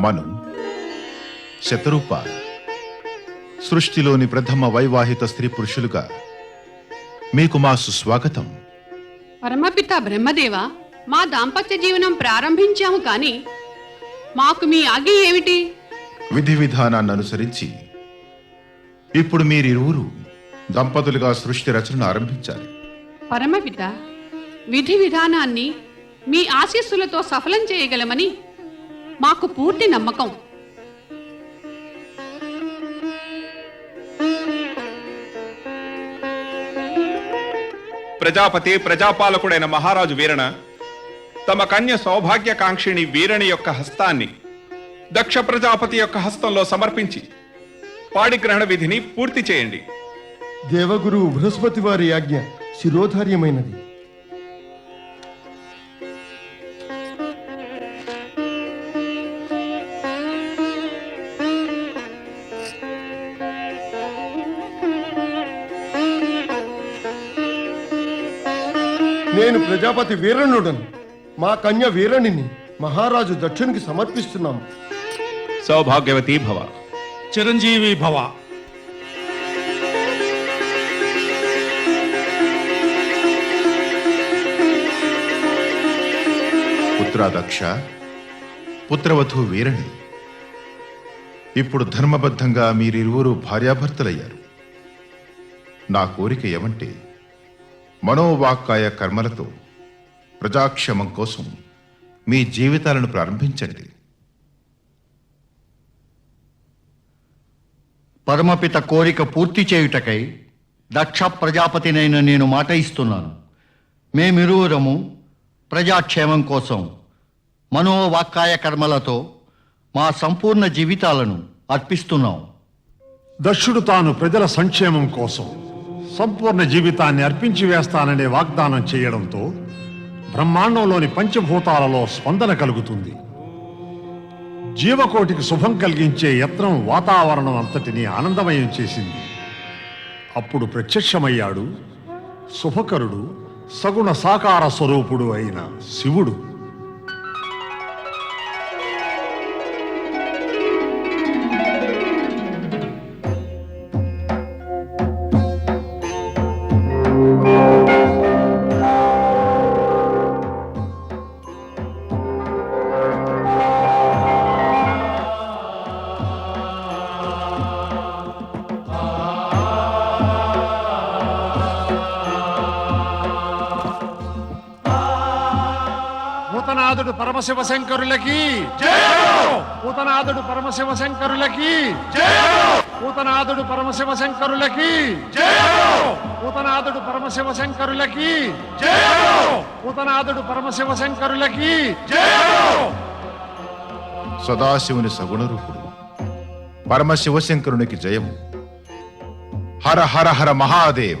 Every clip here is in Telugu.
మను. శతరూప. సృష్టిలోని ప్రథమ వైవాహిత స్త్రీ పురుషులుగా మీకు మా సుస్వాగతం. పరమపిత బ్రహ్మదేవ మా దాంపత్య జీవనం ప్రారంభించాము కానీ మాకు మీ ఆగి ఏమిటి? విధి విధానాన్ని అనుసరించి ఇప్పుడు మీరిరువురు దంపతులుగా సృష్టి రచనను ఆరంభించాలి. పరమపిత విధి విధానాన్ని మీ ఆశీస్సులతో సఫలం చేయగలమని మాకు పూర్తి నమ్మకం. ప్రజాపతి ప్రజాపాలకుడైన మహారాజు వీరణ తమ కన్య సౌభాగ్యకాంక్షిణి వీరణి యొక్క హస్తాన్ని దక్ష ప్రజాపతి యొక్క హస్తంలో సమర్పించి పాడిగ్రహణ విధిని పూర్తి చేయండి. దేవగురు బృహస్పతి వారి ఆజ్ఞ శిరోధార్యమైనది. నేను ప్రజాపతి వీరణుడను మా కన్య వీరణిని మహారాజు దక్షునికి సమర్పిస్తున్నాము సౌభాగ్యవతి భవ. చిరంజీవి భవ. పుత్రాదక్ష పుత్రవధు వీరణి. ఇప్పుడు ధర్మబద్ధంగా మీరిరువురు భార్యాభర్తలయ్యారు. నా కోరిక ఏమంటే మనోవాక్కాయ కర్మలతో ప్రజాక్షేమం కోసం మీ జీవితాలను ప్రారంభించండి. పరమపిత కోరిక పూర్తి చేయుటకై దక్ష ప్రజాపతినైన నేను మాట ఇస్తున్నాను. మేమిరువురము ప్రజాక్షేమం కోసం మనోవాక్కాయ కర్మలతో మా సంపూర్ణ జీవితాలను అర్పిస్తున్నాం. దక్షుడు తాను ప్రజల సంక్షేమం కోసం. సంపూర్ణ జీవితాన్ని అర్పించి వేస్తాననే వాగ్దానం చేయడంతో బ్రహ్మాండంలోని పంచభూతాలలో స్పందన కలుగుతుంది. జీవకోటికి శుభం కలిగించే యత్నం వాతావరణం అంతటిని ఆనందమయం చేసింది. అప్పుడు ప్రత్యక్షమయ్యాడు. శుభకరుడు సగుణ సాకార స్వరూపుడు అయిన శివుడు. పరమశివ శంకరులకి పూతనాథుడు పరమశివ శంకరులకి పూతనాథుడు పరమశివ శంకరులకి పూతనాథుడు పరమశివ శంకరులకి పూతనాథుడు పరమశివ శంకరులకి సదాశివుని సగుణ సగుణరూపుడు. పరమశివశంకరునికి జయము. హర హర హర మహాదేవ.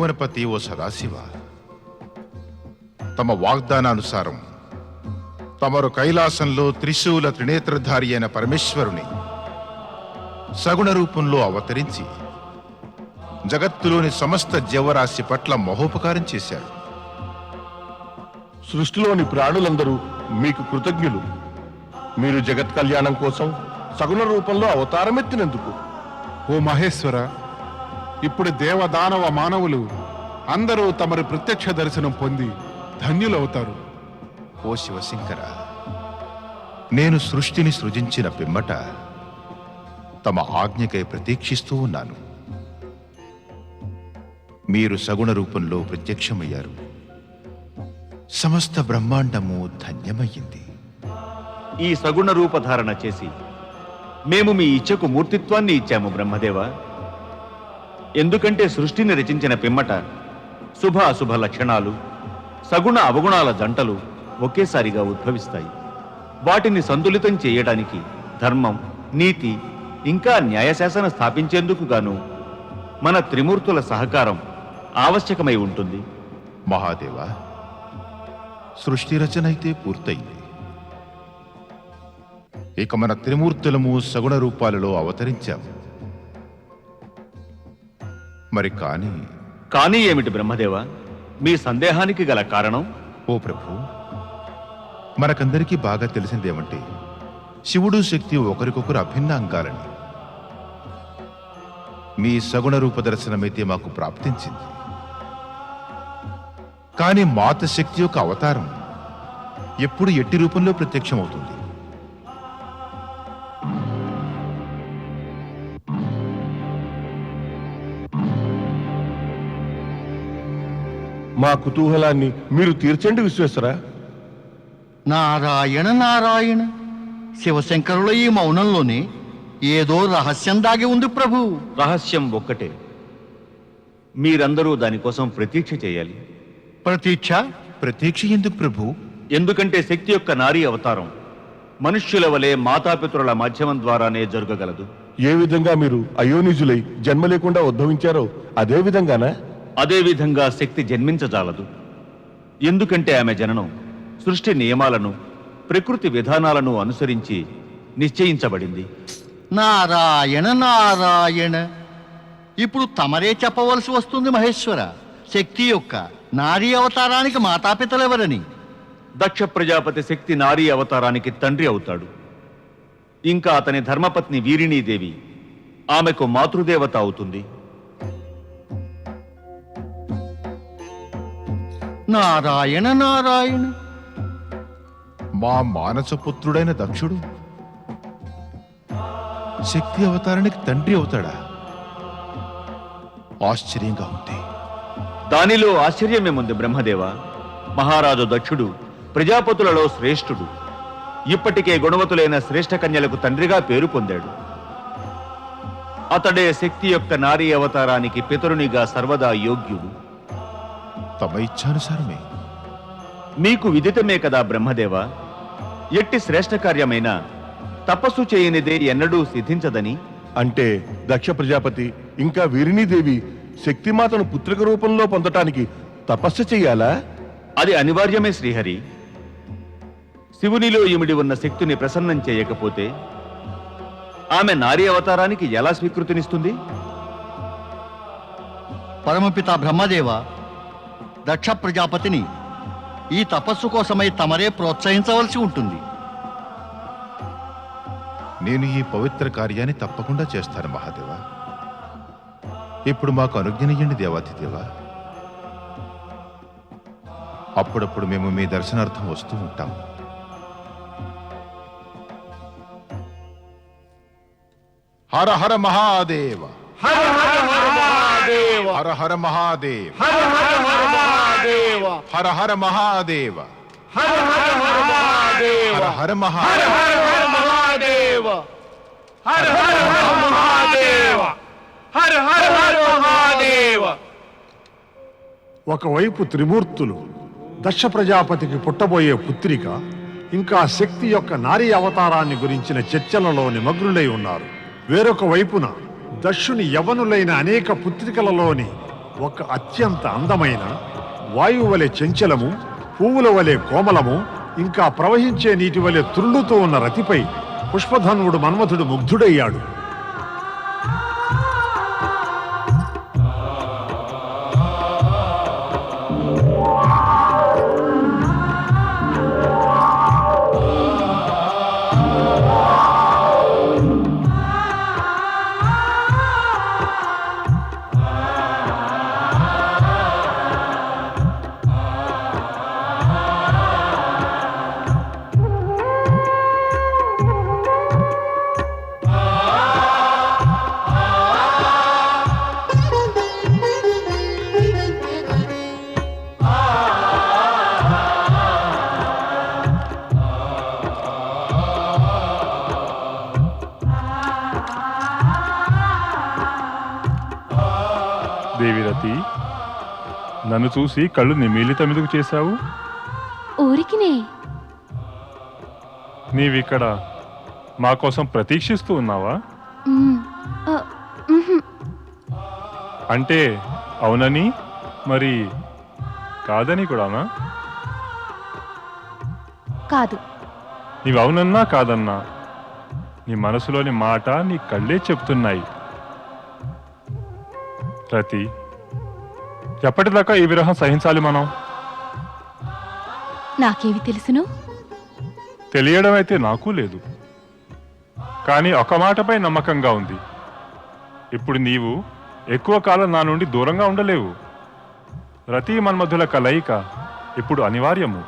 త్రిభువనపతి ఓ సదాశివ. తమ వాగ్దానానుసారం తమరు కైలాసంలో త్రిశూల త్రినేత్రధారి అయిన పరమేశ్వరుని సగుణ రూపంలో అవతరించి జగత్తులోని సమస్త జీవరాశి పట్ల మహోపకారం చేశారు. సృష్టిలోని ప్రాణులందరూ మీకు కృతజ్ఞులు. మీరు జగత్ కళ్యాణం కోసం సగుణ రూపంలో అవతారమెత్తినందుకు. ఓ మహేశ్వర ఇప్పుడు దేవదానవ మానవులు అందరూ తమరి ప్రత్యక్ష దర్శనం పొంది ధన్యులవుతారు. ఓ శివశంకర నేను సృష్టిని సృజించిన పిమ్మట తమ ఆజ్ఞకై ప్రతీక్షిస్తూ ఉన్నాను. మీరు సగుణ రూపంలో ప్రత్యక్షమయ్యారు. సమస్త బ్రహ్మాండము ధన్యమయ్యింది. ఈ సగుణ రూపధారణ చేసి మేము మీ ఇచ్చకు మూర్తిత్వాన్ని ఇచ్చాము బ్రహ్మదేవ. ఎందుకంటే సృష్టిని రచించిన పిమ్మట శుభ అశుభ లక్షణాలు సగుణ అవగుణాల జంటలు ఒకేసారిగా ఉద్భవిస్తాయి. వాటిని సంతులితం చేయడానికి ధర్మం నీతి ఇంకా న్యాయశాసన స్థాపించేందుకు గాను మన త్రిమూర్తుల సహకారం ఆవశ్యకమై ఉంటుంది. మహాదేవ సృష్టి రచన అయితే పూర్తయింది. ఇక మన త్రిమూర్తులము సగుణ రూపాలలో అవతరించాము. మరి కాని కానీ ఏమిటి బ్రహ్మదేవ? మీ సందేహానికి గల కారణం? ఓ ప్రభు మనకందరికీ బాగా తెలిసిందేమంటే శివుడు శక్తి ఒకరికొకరు అభిన్న అంగాలని. మీ సగుణ రూప దర్శనమైతే మాకు ప్రాప్తించింది. కానీ మాత శక్తి యొక్క అవతారం ఎప్పుడు ఎట్టి రూపంలో ప్రత్యక్షమవుతుంది? మా కుతూహలాన్ని మీరు తీర్చండి విశ్వేశ్వర. నారాయణ నారాయణ శివశంకరుల ఈ మౌనంలోనే ఏదో రహస్యం దాగి ఉంది ప్రభు. రహస్యం ఒక్కటే. మీరందరూ దానికోసం ప్రతీక్ష చేయాలి. ప్రతీక్ష? ప్రత్యక్ష ఎందుకు ప్రభు? ఎందుకంటే శక్తి యొక్క నారీ అవతారం మనుష్యుల వలె మాతాపితరుల మాధ్యమం ద్వారానే జరగగలదు. ఏ విధంగా మీరు అయోనిజులై జన్మ లేకుండా ఉద్భవించారో అదే విధంగానా? అదేవిధంగా శక్తి జన్మించజాలదు. ఎందుకంటే ఆమె జననం సృష్టి నియమాలను ప్రకృతి విధానాలను అనుసరించి నిశ్చయించబడింది. నారాయణ నారాయణ. ఇప్పుడు తమరే చెప్పవలసి వస్తుంది మహేశ్వర. శక్తి యొక్క నారీ అవతారానికి మాతాపితలెవరని? దక్ష ప్రజాపతి శక్తి నారీ అవతారానికి తండ్రి అవుతాడు. ఇంకా అతని ధర్మపత్ని వీరిణీదేవి ఆమెకు మాతృదేవత అవుతుంది. నారాయణ నారాయణ. మా మానసపుత్రుడైన దక్షుడు శక్తి అవతారానికి తండ్రి అవుతాడా? ఆశ్చర్యంగా ఉంది. దానిలో ఆశ్చర్యమేముంది బ్రహ్మదేవ? మహారాజు దక్షుడు ప్రజాపతులలో శ్రేష్ఠుడు. ఇప్పటికే గుణవతులైన శ్రేష్ఠ కన్యలకు తండ్రిగా పేరు పొందాడు. అతడే శక్తి యొక్క నారీ అవతారానికి పితరునిగా సర్వదా యోగ్యుడు. తమ ఇచ్ఛానుసారమే. మీకు విదితమే కదా బ్రహ్మదేవ? ఎట్టి శ్రేష్ఠ కార్యమైన తపస్సు చేయనిదే ఎన్నడూ సిద్ధించదని? అంటే దక్ష ప్రజాపతి ఇంకా వీరినీదేవి శక్తిమాతను పుత్రిక రూపంలో పొందటానికి తపస్సు చెయ్యాలా అది అనివార్యమే శ్రీహరి. శివునిలో ఇమిడి ఉన్న శక్తిని ప్రసన్నం చేయకపోతే ఆమె నారీ అవతారానికి ఎలా స్వీకృతినిస్తుంది? పరమపిత బ్రహ్మదేవ దక్ష ప్రజాపతిని. ఈ తపస్సు కోసమై తమరే ప్రోత్సహించవలసి ఉంటుంది. నేను ఈ పవిత్ర కార్యాన్ని తప్పకుండా చేస్తాను మహాదేవ. ఇప్పుడు మాకు అనుజ్ఞనియ్యండి దేవాతిదేవా అప్పుడప్పుడు మేము మీ దర్శనార్థం వస్తూ ఉంటాం. హర హర మహాదేవ. హర హర మహాదేవ హర హర మహాదేవ హర హర మహాదేవ ఒకవైపు త్రిమూర్తులు దక్ష ప్రజాపతికి పుట్టబోయే పుత్రిక ఇంకా శక్తి యొక్క నారీ అవతారాన్ని గురించిన చర్చలలో నిమగ్నులై ఉన్నారు వేరొక వైపున దక్షుని యవనులైన అనేక పుత్రికలలోని ఒక అత్యంత అందమైన వాయువు వలె చెంచలము పువ్వుల వలె కోమలము ఇంకా ప్రవహించే నీటి వలె తుళ్ళుతూ ఉన్న రతిపై పుష్పధన్వుడు మన్మథుడు ముగ్ధుడయ్యాడు. దేవిరతి నన్ను చూసి కళ్ళు నిమీలితమిదుకు చేశావు? ఊరికినే. నీవిక్కడ మా కోసం ప్రతీక్షిస్తూ ఉన్నావా. అంటే అవునని మరి కాదని కూడానా? కాదు. నీవు అవునన్నా కాదన్నా నీ మనసులోని మాట నీ కళ్ళే చెప్తున్నాయి. రతి ఎప్పటిదాకా ఈ విరహం సహించాలి మనం? నాకేమి తెలుసును? తెలియడం అయితే నాకు లేదు. కానీ ఒక మాటపై నమ్మకంగా ఉంది. ఇప్పుడు నీవు ఎక్కువ కాలం నా నుండి దూరంగా ఉండలేవు. రతి మన్మధుల కలయిక ఇప్పుడు అనివార్యము.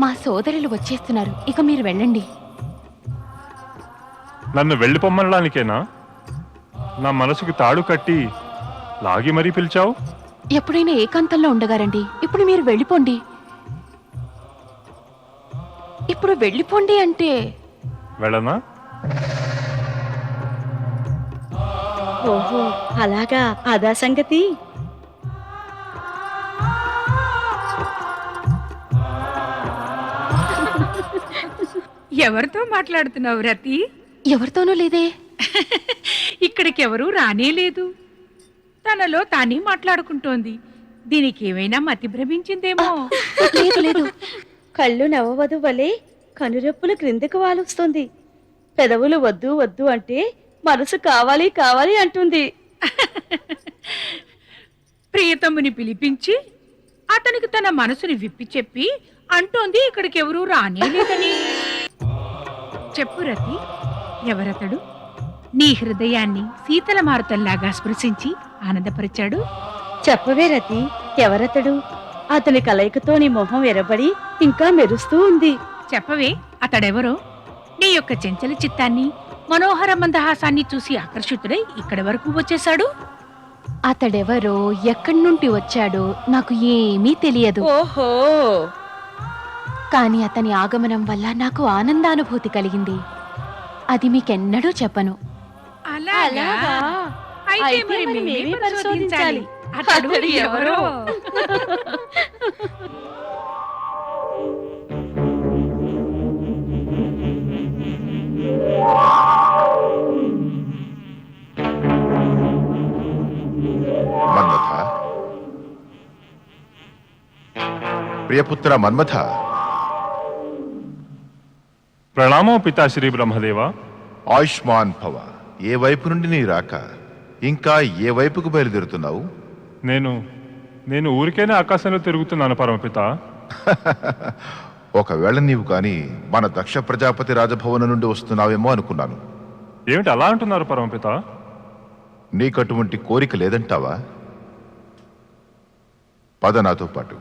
మా సోదరులు వచ్చేస్తున్నారు. ఇక మీరు వెళ్ళండి. నన్ను వెళ్ళిపోమ్మనడానికేనా నా మనసుకి తాడు కట్టి లాగి మరీ పిలిచావు? ఎప్పుడైనా ఏకాంతంలో ఉండగారండి. ఇప్పుడు మీరు వెళ్ళిపోండి. ఇప్పుడు వెళ్ళిపోండి అంటే వెళ్ళనా? ఓహో అలాగా. అదా సంగతి? ఎవరితో మాట్లాడుతున్నావు రతి? ఎవరితోనూ లేదే? ఇక్కడికి ఎవరూ రానే లేదు. తనలో తానే మాట్లాడుకుంటోంది. దీనికి ఏమైనా మతి భ్రమించిందేమో. లేదు లేదు. కళ్ళు నవ్వవదు వలె కనురెప్పులు క్రిందకు వాలుస్తుంది. పెదవులు వద్దు వద్దు అంటే మనసు కావాలి కావాలి అంటుంది. ప్రియతముని పిలిపించి అతనికి తన మనసుని విప్పి చెప్పి అంటోంది ఇక్కడికి ఎవరూ రానే లేదని. చెప్పు రతి. ఎవరతడు? నీ హృదయాన్ని శీతల మారుతంలాగా స్పృశించి ఆనందపరిచాడు? చెప్పవే రతి ఎవరతడు? అతని కలయికతో నీ మొహం ఎరబడి ఇంకా మెరుస్తూ ఉంది. చెప్పవే అతడెవరో? నీ యొక్క చెంచల చిత్తాన్ని మనోహర మందహాసాన్ని చూసి ఆకర్షితుడై ఇక్కడి వరకు వచ్చేశాడు? అతడెవరో ఎక్కడి నుండి వచ్చాడో నాకు ఏమీ తెలియదు. ఓహో! కానీ అతని ఆగమనం వల్ల నాకు ఆనందానుభూతి కలిగింది. అది మీకెన్నడూ చెప్పను. అలాగా? అయితే అయితే మరి మరి మేమే మేమే పరిశోధించాలి? పరిశోధించాలి. అతడు అతడు ఎవరో? మన్మథ? ప్రియపుత్ర మన్మథ? ప్రణామో పితాశ్రీ బ్రహ్మదేవ. ఆయుష్మాన్ భవ. ఏ వైపు నుండి నీ రాక? ఇంకా ఏ వైపుకు బయలుదేరుతున్నావు? నేను నేను ఊరికేనే ఆకాశంలో తిరుగుతున్నాను పరమపిత. ఒకవేళ నీవు కాని మన దక్ష ప్రజాపతి రాజభవనం నుండి వస్తున్నావేమో అనుకున్నాను. ఏమిటి అలా అంటున్నారు పరమపిత? నీకటువంటి కోరిక లేదంటావా? పద నాతో పాటు.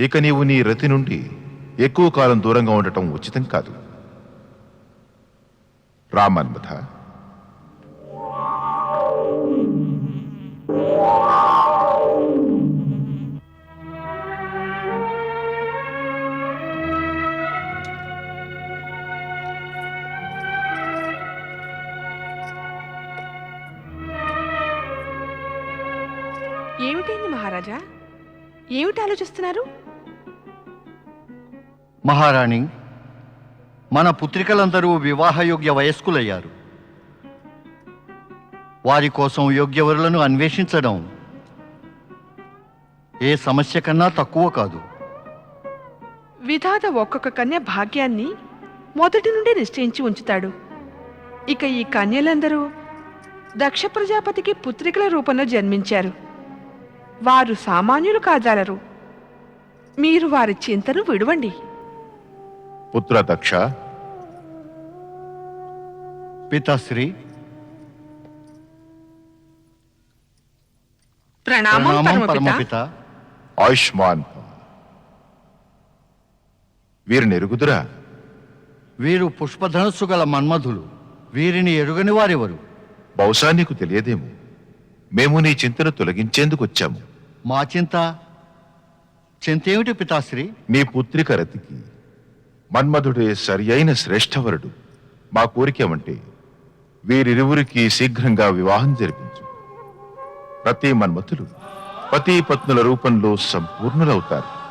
ఇక నీవు నీ రతి నుండి ఎక్కువ కాలం దూరంగా ఉండటం ఉచితం కాదు. రామన్మథ ఏమిటైంది మహారాజా? ఏమిటి ఆలోచిస్తున్నారు? మహారాణి మన పుత్రికలందరూ వివాహయోగ్య వయస్కులయ్యారు. వారి కోసం యోగ్యవరులను అన్వేషించడం ఏ సమస్య కన్నా తక్కువ కాదు. విధాత ఒక్కొక్క కన్య భాగ్యాన్ని మొదటి నుండి నిశ్చయించి ఉంచుతాడు. ఇక ఈ కన్యలందరూ దక్ష ప్రజాపతికి పుత్రికల రూపంలో జన్మించారు. వారు సామాన్యులు కాజాలరు. మీరు వారి చింతను విడవండి. పుత్ర దక్ష. పితాశ్రీ ప్రణామం పరమపిత. ఆయుష్మాన్. భవ. వీరిని ఎరుగుదురా వీరు పుష్పధనస్సు గల మన్మధులు. వీరిని ఎరుగని వారెవరు? బహుశా నీకు తెలియదేమో. మేము నీ చింతను తొలగించేందుకు వచ్చాము మా చింత. చింతేమిటి పితాశ్రీ నీ పుత్రిక రతికి. మన్మధుడే సరి అయిన శ్రేష్టవరుడు మా కోరికేమంటే వీరిరువురికి శీఘ్రంగా వివాహం జరిపించు. ప్రతి మన్మతులు పతి పత్నుల రూపంలో సంపూర్ణులవుతారు.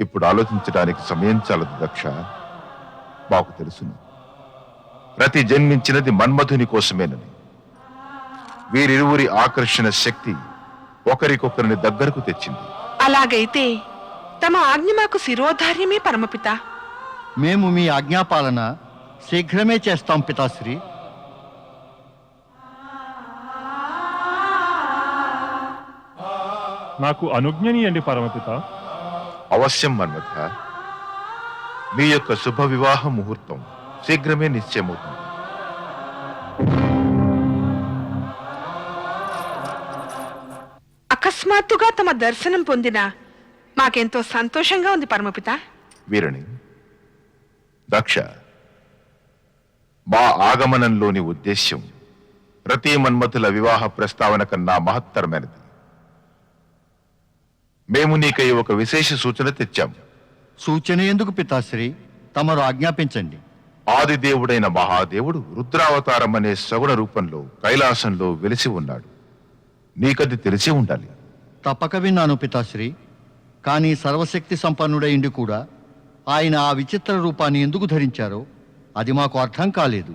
ఇప్పుడు ఆలోచించడానికి సమయం చాలదు దక్ష. మాకు తెలుసును. ప్రతి జన్మించినది మన్మధుని కోసమేనని. వీరిరువురి ఆకర్షణ శక్తి ఒకరికొకరిని దగ్గరకు తెచ్చింది. అలాగైతే తమ ఆజ్ఞ మాకు శిరోధార్యమే పరమపిత. మేము మీ ఆజ్ఞాపాలన శీఘ్రమే చేస్తాం పితాశ్రీ. నాకు అనుజ్ఞనీయండి పరమపిత. అవశ్యం మన్మథ. మీ యొక్క శుభ వివాహ ముహూర్తం శీఘ్రమే నిశ్చయమవుతుంది. అకస్మాత్తుగా తమ దర్శనం పొందిన మాకెంతో సంతోషంగా ఉంది పరమపిత. వీరని దక్ష మా ఆగమనంలోని ఉద్దేశ్యం ప్రతి మన్మథుల వివాహ ప్రస్తావన కన్నా మహత్తరమైనది. మేము నీకై ఒక విశేష సూచన తెచ్చాం సూచన ఎందుకు పితాశ్రీ? తమరు ఆజ్ఞాపించండి. ఆదిదేవుడైన మహాదేవుడు రుద్రావతారం అనే సగుణ రూపంలో కైలాసంలో వెలిసి ఉన్నాడు. నీకది తెలిసి ఉండాలి. తప్పక విన్నాను పితాశ్రీ. కానీ సర్వశక్తి సంపన్నుడైండి కూడా ఆయన ఆ విచిత్ర రూపాన్ని ఎందుకు ధరించారో అది మాకు అర్థం కాలేదు.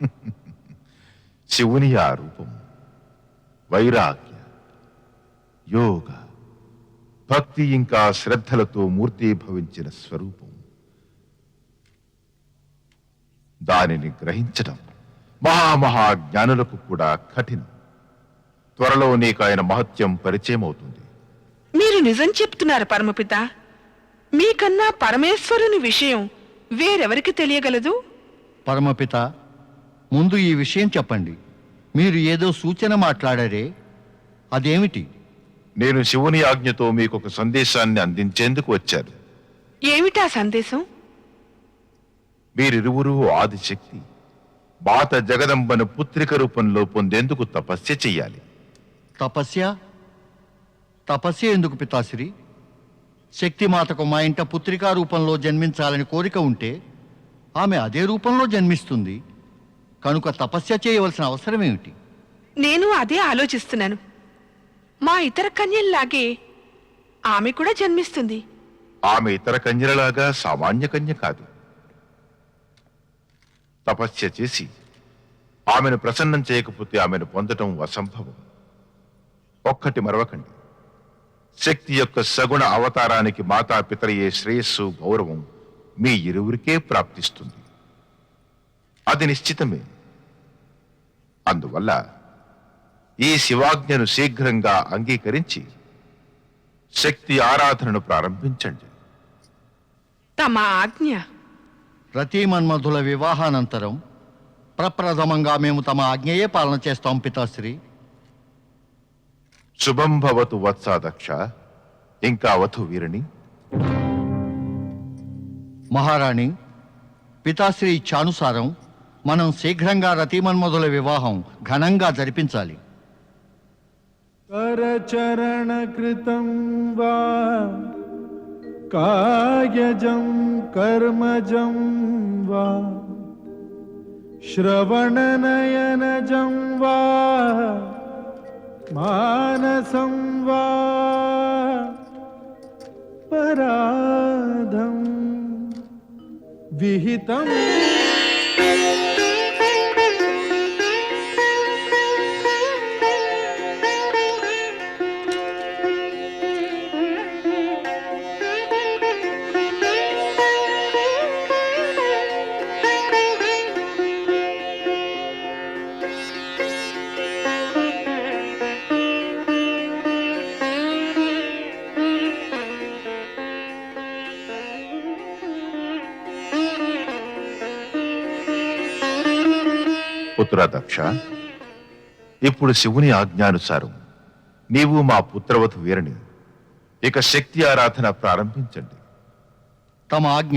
శివుని ఆ రూపం వైరాగ్య యోగ భక్తి ఇంకా శ్రద్ధలతో మూర్తీభవించిన స్వరూపం. దానిని గ్రహించడం మహామహా జ్ఞానులకు కూడా కఠినం. త్వరలో నీకు ఆయన మహత్యం పరిచయం అవుతుంది మీరు నిజం చెప్తున్నారు పరమపిత. మీకన్నా పరమేశ్వరుని విషయం వేరెవరికి తెలియగలదు? పరమపిత ముందు ఈ విషయం చెప్పండి. మీరు ఏదో సూచన మాట్లాడారే? అదేమిటి? నేను శివుని ఆజ్ఞతో మీకు ఒక సందేశాన్ని అందించేందుకు వచ్చాను. ఏమిటా సందేశం? వీరిరువురు ఆదిశక్తి మాత జగదంబను పుత్రిక రూపంలో పొందేందుకు తపస్య చెయ్యాలి. తపస్య? తపస్య ఎందుకు పితాశ్రీ? శక్తిమాతకు మా ఇంట పుత్రికా రూపంలో జన్మించాలని కోరిక ఉంటే ఆమె అదే రూపంలో జన్మిస్తుంది. కనుక తపస్య చేయవలసిన అవసరం ఏమిటి నేను అదే ఆలోచిస్తున్నాను. మా ఇతర కన్యల్లాగే ఆమె కూడా జన్మిస్తుంది. ఆమె ఇతర కన్యలలాగా సామాన్య కన్య కాదు. తపస్య చేసి ఆమెను ప్రసన్నం చేయకపోతే ఆమెను పొందటం అసంభవం. ఒక్కటి మరవకండి. శక్తి యొక్క సగుణ అవతారానికి మాతాపితరయ్యే శ్రేయస్సు గౌరవం మీ ఇరువురికే ప్రాప్తిస్తుంది. అది నిశ్చితమే. అందువల్ల ఈ శివాజ్ఞను శీఘ్రంగా అంగీకరించి శక్తి ఆరాధనను ప్రారంభించండి. తమ ఆజ్ఞ. రతీ మన్మధుల వివాహానంతరం ప్రప్రథమంగా మేము తమ ఆజ్ఞయే పాలన చేస్తాం పితాశ్రీ. శుభం భవతు వత్సాదక్ష ఇంకా వధు వీరిని మహారాణి పితాశ్రీ ఇచ్ఛానుసారం మనం శీఘ్రంగా రతీమన్మధుల వివాహం ఘనంగా జరిపించాలి करचरणकृतं वा कायजं कर्मजं वा श्रवणनयनजं वा मानसं वा पराधं विहितम्। దక్ష ఇప్పుడు శివుని ఆజ్ఞానుసారం నీవు మా పుత్రవధు వీరని ఇక శక్తి ఆరాధన ప్రారంభించండి. తమ ఆజ్ఞ